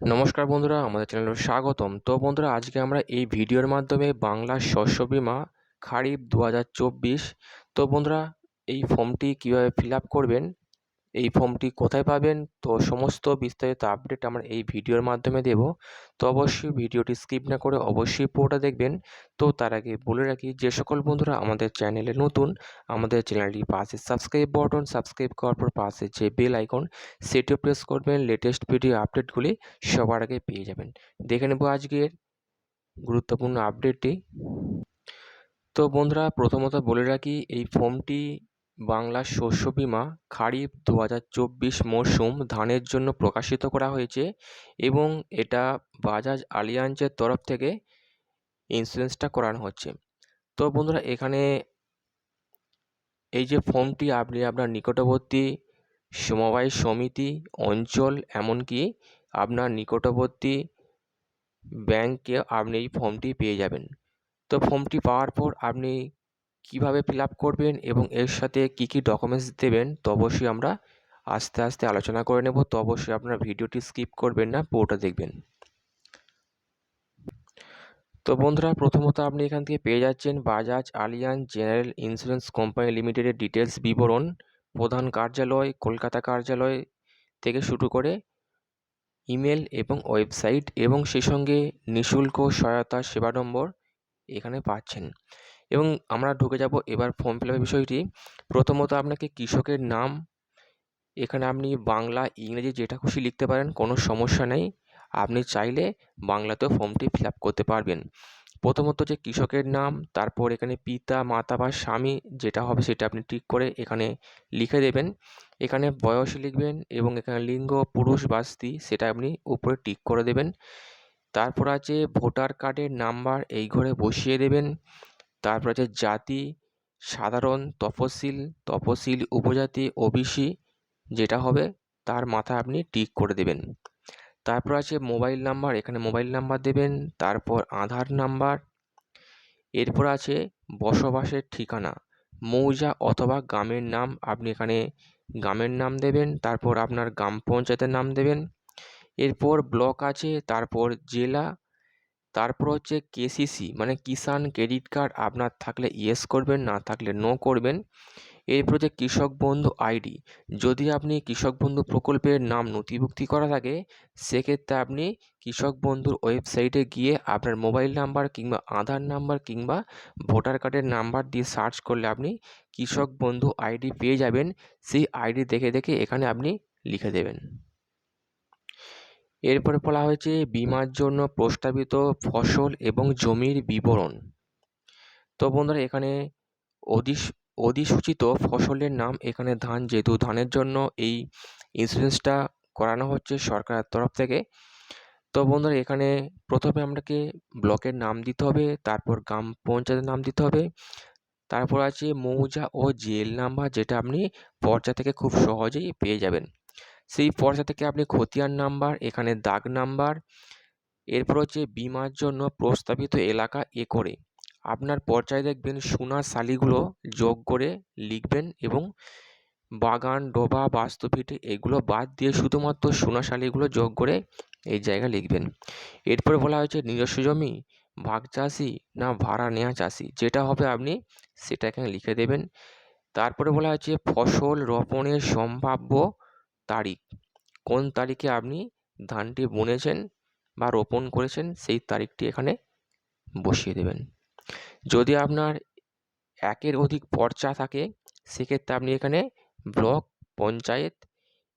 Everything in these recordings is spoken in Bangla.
নমস্কার বন্ধুরা, আমাদের চ্যানেলে স্বাগতম। তো বন্ধুরা, আজকে আমরা এই ভিডিওর মাধ্যমে বাংলা শস্য বিমা খারিফ দু হাজার চব্বিশ, তো বন্ধুরা, এই ফর্মটি কীভাবে ফিল করবেন এই ফর্মটি কোথায় পাবেন? তো সমস্ত বিস্তারিত আপডেট আমরা এই ভিডিওর মাধ্যমে দেব। তো অবশ্যই ভিডিওটি স্কিপ না করে অবশ্যই পুরোটা দেখবেন। তো তার আগে বলে রাখি, যে সকল বন্ধুরা আমাদের চ্যানেলে নতুন, আমাদের চ্যানেলটি পাশে সাবস্ক্রাইব বাটন, সাবস্ক্রাইব করার পর পাশে যে বেল আইকন, সেটিও প্রেস করবেন। লেটেস্ট ভিডিও আপডেটগুলি সবার আগে পেয়ে যাবেন। দেখে নেব আজকের গুরুত্বপূর্ণ আপডেটটি। তো বন্ধুরা, প্রথমত বলে রাখি, এই ফর্মটি বাংলা শস্য বীমা খারিফ দু হাজার চব্বিশ মরশুম ধানের জন্য প্রকাশিত করা হয়েছে এবং এটা বাজাজ আলিয়াঞ্জের তরফ থেকে ইন্স্যুরেন্সটা করানো হচ্ছে। তো বন্ধুরা, এখানে এই যে ফর্মটি, আপনি আপনার নিকটবর্তী সমবায় সমিতি, অঞ্চল, এমনকি আপনার নিকটবর্তী ব্যাংকে আপনি এই ফর্মটি পেয়ে যাবেন। তো ফর্মটি পাওয়ার পর আপনি কীভাবে ফিল আপ করবেন এবং এর সাথে কি কি ডকুমেন্টস দেবেন, তো অবশ্যই আমরা আস্তে আস্তে আলোচনা করে নেব। তো অবশ্যই আপনার ভিডিওটি স্কিপ করবেন না, পুরোটা দেখবেন। তো বন্ধুরা, প্রথমত আপনি এখান থেকে পেয়ে যাচ্ছেন Bajaj Allianz General Insurance Company লিমিটেডের ডিটেলস বিবরণ, প্রধান কার্যালয়, কলকাতা কার্যালয় থেকে শুরু করে ইমেল এবং ওয়েবসাইট এবং সেই সঙ্গে নিঃশুল্ক সহায়তা সেবা নম্বর এখানে পাচ্ছেন। এবং আমরা ঢুকে যাব এবার ফর্ম ফিল বিষয়টি। প্রথমত আপনাকে কৃষকের নাম, এখানে আপনি বাংলা, ইংরেজি যেটা খুশি লিখতে পারেন, কোনো সমস্যা নেই। আপনি চাইলে বাংলাতেও ফর্মটি ফিল আপ করতে পারবেন। প্রথমত যে কৃষকের নাম, তারপর এখানে পিতা, মাতা বা স্বামী যেটা হবে সেটা আপনি ঠিক করে এখানে লিখে দেবেন। এখানে বয়স লিখবেন এবং এখানে লিঙ্গ, পুরুষ বা স্ত্রী সেটা আপনি উপরে টিক করে দেবেন। তারপর আছে ভোটার কার্ডের নাম্বার, এই ঘরে বসিয়ে দেবেন। তারপর আছে জাতি, সাধারণ, তফসিল তফসিল উপজাতি, ওবিসি, যেটা হবে তার মাথায় আপনি টিক করে দেবেন। তারপর আছে মোবাইল নাম্বার, এখানে মোবাইল নাম্বার দেবেন, তারপর আধার নাম্বার, এরপর আছে বসবাসের ঠিকানা, মৌজা অথবা গ্রামের নাম আপনি এখানে গ্রামের নাম দেবেন, তারপর আপনার গ্রাম পঞ্চায়েতের নাম দেবেন, এরপর ব্লক আছে, তারপর জেলা তারপর হচ্ছে কেসিসি মানে কিষাণ ক্রেডিট কার্ড আপনার থাকলে ইয়েস করবেন, না থাকলে নো করবেন। এরপর হচ্ছে কৃষক বন্ধু আইডি যদি আপনি কৃষক বন্ধু প্রকল্পের নাম নথিভুক্তি করা থাকে, সেক্ষেত্রে আপনি কৃষক বন্ধুর ওয়েবসাইটে গিয়ে আপনার মোবাইল নাম্বার কিংবা আধার নাম্বার কিংবা ভোটার কার্ডের নাম্বার দিয়ে সার্চ করলে আপনি কৃষক বন্ধু আইডি পেয়ে যাবেন। সেই আইডি দেখে দেখে এখানে আপনি লিখে দেবেন। এরপরে বলা হয়েছে, বিমার জন্য প্রস্তাবিত ফসল এবং জমির বিবরণ। তো বন্ধুরা, এখানে অধিস, অধিসূচিত ফসলের নাম এখানে ধান, যেহেতু ধানের জন্য এই ইন্স্যুরেন্সটা করানো হচ্ছে সরকারের তরফ থেকে। তো বন্ধুরা, এখানে প্রথমে আপনাকে ব্লকের নাম দিতে হবে, তারপর গ্রাম পঞ্চায়েতের নাম দিতে হবে, তারপর আছে মৌজা ও জেল নাম্বার, যেটা আপনি পর্চা থেকে খুব সহজেই পেয়ে যাবেন। সেই পর্চা থেকে আপনি খতিয়ান নাম্বার, এখানে দাগ নাম্বার, এরপর হচ্ছে বিমার জন্য প্রস্তাবিত এলাকা এ করে। আপনার পর্যায়ে দেখবেন সোনার শালিগুলো যোগ করে লিখবেন এবং বাগান, ডোবা বাস্তুভিটে এগুলো বাদ দিয়ে শুধুমাত্র সোনাশালিগুলো যোগ করে এই জায়গায় লিখবেন। এরপরে বলা হয়েছে নিজস্ব জমি, ভাগ চাষি না ভাড়া নেওয়া চাষি, যেটা হবে আপনি সেটা এখানে লিখে দেবেন। তারপরে বলা হয়েছে ফসল রোপণের সম্ভাব্য তারিখ। কোন তারিখে আপনি ধানটি বুনেছেন বা রোপণ করেছেন সেই তারিখটি এখানে বসিয়ে দেবেন। যদি আপনার একের অধিক পর্চা থাকে, সেক্ষেত্রে আপনি এখানে ব্লক, পঞ্চায়েত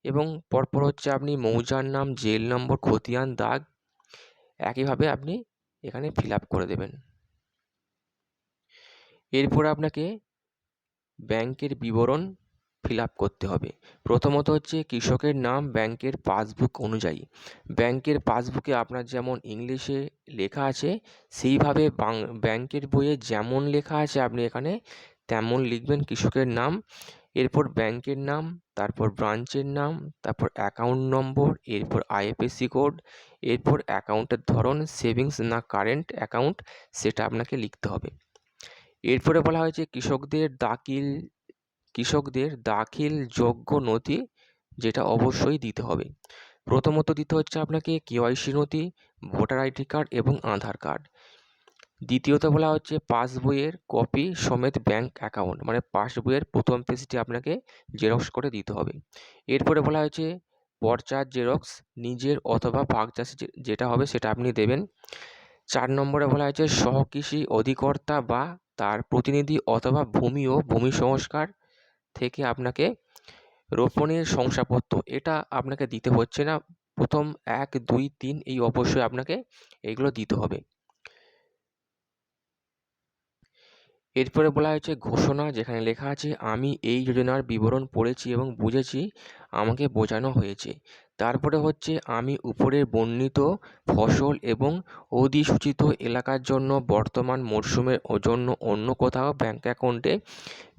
এবং পরপর হচ্ছে আপনি মৌজার নাম, জেল নম্বর, খতিয়ান, দাগ একইভাবে আপনি এখানে ফিল করে দেবেন। এরপর আপনাকে ব্যাংকের বিবরণ ফিল আপ করতে হবে। প্রথমত হচ্ছে কৃষকের নাম ব্যাংকের পাসবুক অনুযায়ী। ব্যাংকের পাসবুকে আপনার যেমন ইংলিশে লেখা আছে, সেইভাবে ব্যাংকের বইয়ে যেমন লেখা আছে আপনি এখানে তেমন লিখবেন কৃষকের নাম, এরপর ব্যাংকের নাম, তারপর ব্রাঞ্চের নাম, তারপর অ্যাকাউন্ট নম্বর, এরপর আইএফএসসি কোড, এরপর অ্যাকাউন্টের ধরন, সেভিংস না কারেন্ট অ্যাকাউন্ট, সেটা আপনাকে লিখতে হবে। এরপরে বলা হয়েছে কৃষকদের দাখিল কৃষকদের দাখিল যোগ্য নথি যেটা অবশ্যই দিতে হবে। প্রথমত দিতে হচ্ছে আপনাকে কেওয়াইসি নথি, ভোটার আইডি কার্ড এবং আধার কার্ড। দ্বিতীয়ত বলা হচ্ছে পাসবইয়ের কপি সমেত ব্যাংক অ্যাকাউন্ট মানে পাসবইয়ের প্রথম পেজটি আপনাকে জেরক্স করে দিতে হবে। এরপরে বলা হয়েছে পর্চার জেরক্স, নিজের অথবা ভাগচাষি যেটা হবে সেটা আপনি দেবেন। চার নম্বরে বলা হয়েছে সহকৃষি অধিকর্তা বা তার প্রতিনিধি অথবা ভূমি ও ভূমি সংস্কার থেকে আপনাকে রোপণের শংসাপত্র, এটা আপনাকে দিতে হচ্ছে না। প্রথম এক, দুই, তিন, এই অবশ্যই আপনাকে এগুলো দিতে হবে। এরপরে বলা হয়েছে ঘোষণা যেখানে লেখা আছে, আমি এই যোজনার বিবরণ পড়েছি এবং বুঝেছি, আমাকে বোঝানো হয়েছে। তারপরে হচ্ছে, আমি উপরে বর্ণিত ফসল এবং অধিসূচিত এলাকার জন্য বর্তমান মরশুমের জন্য অন্য কোথাও ব্যাঙ্ক অ্যাকাউন্টে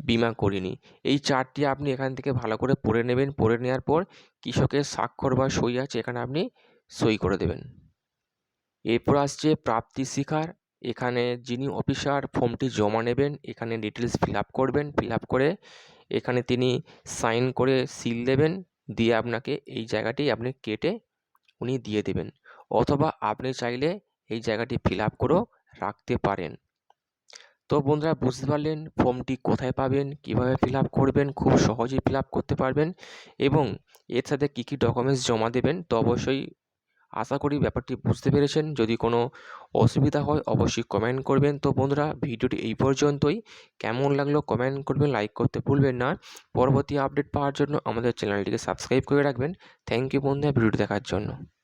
বিমা করিনি। এই চারটি আপনি এখান থেকে ভালো করে পড়ে নেবেন। পড়ে নেওয়ার পর কৃষকের স্বাক্ষর বা সই আছে, এখানে আপনি সই করে দেবেন। এরপর আসছে প্রাপ্তি শিকার এখানে যিনি অফিসার ফর্মটি জমা নেবেন, এখানে ডিটেলস ফিল আপ করবেন ফিল আপ করে এখানে তিনি সাইন করে সিল দেবেন, দিয়ে আপনাকে এই জায়গাটি আপনি কেটে উনি দিয়ে দেবেন। অথবা আপনি চাইলে এই জায়গাটি ফিল আপ করেও রাখতে পারেন। তো বন্ধুরা, বুঝতে পারলেন ফর্মটি কোথায় পাবেন, কীভাবে ফিল আপ করবেন, খুব সহজেই ফিল আপ করতে পারবেন এবং এর সাথে কী কী ডকুমেন্টস জমা দেবেন, তো অবশ্যই আশা করি ব্যাপারটি বুঝতে পেরেছেন। যদি কোনো অসুবিধা হয়, অবশ্যই কমেন্ট করবেন। তো বন্ধুরা, ভিডিওটি এই পর্যন্তই। কেমন লাগল কমেন্ট করবেন লাইক করতে ভুলবেন না। পরবর্তী আপডেট পাওয়ার জন্য আমাদের চ্যানেলটিকে সাবস্ক্রাইব করে রাখবেন। থ্যাংক ইউ বন্ধুরা, ভিডিওটি দেখার জন্য।